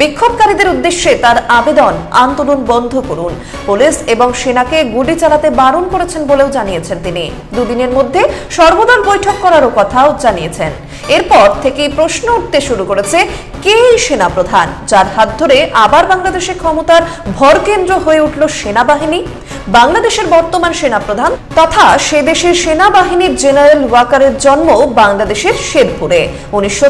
বিক্ষোভকারীদের উদ্দেশ্যে তার আবেদন আন্দোলন বন্ধ করুন। পুলিশ এবং সেনাকে গুলি চালাতে বারণ করেছেন বলেও জানিয়েছেন তিনি। দুদিনের মধ্যে সর্বদল বৈঠক করারও কথাও জানিয়েছেন। এরপর থেকেই প্রশ্ন উঠতে শুরু করেছে, কে এই সেনাপ্রধান? যার হাত ধরে আবার বাংলাদেশে ক্ষমতার ভরকেন্দ্র হয়ে উঠল সেনাবাহিনী? বাংলাদেশের বর্তমান সেনাপ্রধান তথা সে দেশের সেনাবাহিনীর জেনারেল ওয়াকারের জন্ম বাংলাদেশের শেরপুরে। উনিশশো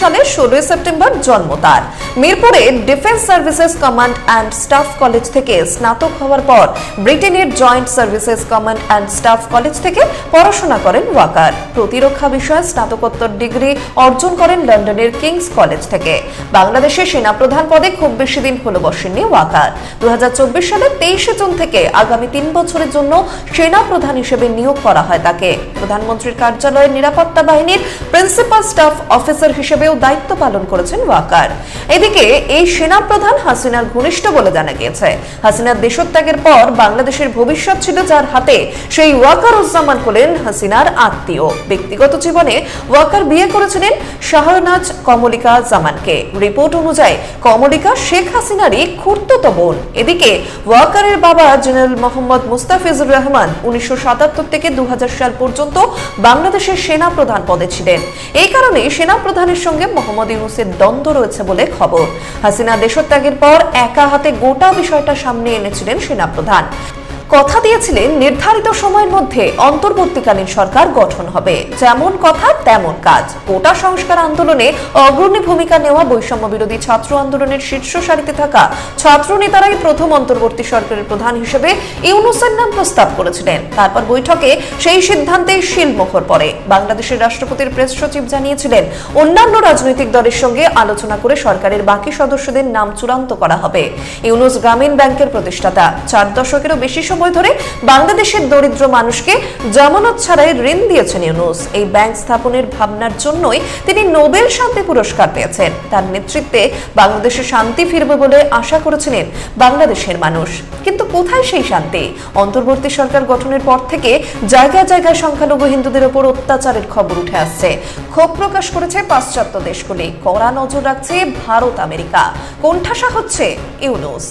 সালে ষোলোই সেপ্টেম্বর জন্ম তার। মিরপুরে defence services command and staff college থেকে স্নাতক হওয়ার পর ব্রিটেনের joint services command and staff college থেকে পড়াশোনা করেন ওয়াকার। প্রতিরক্ষা বিষয়ে স্নাতকোত্তর ডিগ্রি অর্জন করেন লন্ডনের কিংস কলেজ থেকে। বাংলাদেশের সেনাপ্রধান পদে খুব বেশি দিন হলো বসেননি ওয়াকার। দু সালের তেইশে জুন থেকে আগামী তিন বছরের জন্য সেনা প্রধান হিসেবে নিয়োগ করা হয় তাকে। প্রধানমন্ত্রীর কার্যালয়ের নিরাপত্তা বাহিনীর প্রিন্সিপাল স্টাফ অফিসার হিসেবেও দায়িত্ব পালন করেছেন ওয়াকার। এদিকে এই সেনা প্রধান হাসিনার ঘনিষ্ঠ বলে জানা গিয়েছে। হাসিনার দেশত্যাগের পর বাংলাদেশের ভবিষ্যৎ ছিল যার হাতে সেই ওয়াকার উজ্জামান হলেন হাসিনার আত্মীয়। ব্যক্তিগত জীবনে ওয়াকার বিয়ে করেছিলেন শাহনাজ কমলিকা জামানকে। রিপোর্ট অনুযায়ী কমলিকা শেখ হাসিনারই খুর্তত বোন। এদিকে ওয়াকারের বাবা জেনারেল মোহাম্মদ মুস্তাফিজুর রহমান উনিশশো সাতাত্তর থেকে দু হাজার সাল পর্যন্ত বাংলাদেশের সেনা প্রধান পদে ছিলেন। এই কারণে সেনা প্রধানের সঙ্গে মোহাম্মদ ইউনুসের দ্বন্দ্ব রয়েছে বলে খবর। হাসিনা দেশত্যাগের পর একা হাতে গোটা বিষয়টা সামনে এনেছিলেন সেনা প্রধান কথা দিয়েছিলেন নির্ধারিত সময়ের মধ্যে অন্তর্বর্তীকালীন সরকার গঠন হবে। যেমন কথা, তেমন কাজ। কোটা সংস্কার আন্দোলনে অগ্রণী ভূমিকা নেওয়া বৈষম্য বিরোধী ছাত্র আন্দোলনের শীর্ষ সারিতে থাকা ছাত্র নেতারাই প্রথম অন্তর্বর্তী সরকারের প্রধান হিসেবে ইউনুসের নাম প্রস্তাব করেছিলেন। তারপর বৈঠকে সেই সিদ্ধান্তে শিলমোহর পড়ে। বাংলাদেশের রাষ্ট্রপতির প্রেস সচিব জানিয়েছিলেন, অন্যান্য রাজনৈতিক দলের সঙ্গে আলোচনা করে সরকারের বাকি সদস্যদের নাম চূড়ান্ত করা হবে। ইউনুস গ্রামীণ ব্যাংকের প্রতিষ্ঠাতা। চার দশকেরও বেশি সময় ধরে বাংলাদেশের দরিদ্র মানুষকে জামানত ছাড়াই ঋণ দিয়েছেন ইউনুস। এই ব্যাংক স্থাপনের ভাবনার জন্যই তিনি নোবেল শান্তি পুরস্কার পেয়েছেন। তার নেতৃত্বে বাংলাদেশে শান্তি ফিরবে বলে আশা করেছিলেন বাংলাদেশের মানুষ। কিন্তু কোথায় সেই শান্তি? অন্তর্বর্তী সরকার গঠনের পর থেকে জায়গায় জায়গায় সংখ্যালঘু হিন্দুদের ওপর অত্যাচারের খবর উঠে আসছে। ক্ষোভ প্রকাশ করেছে পাশ্চাত্য দেশগুলি। কড়া নজর রাখছে ভারত, আমেরিকা। কোণঠাসা হচ্ছে ইউনুস।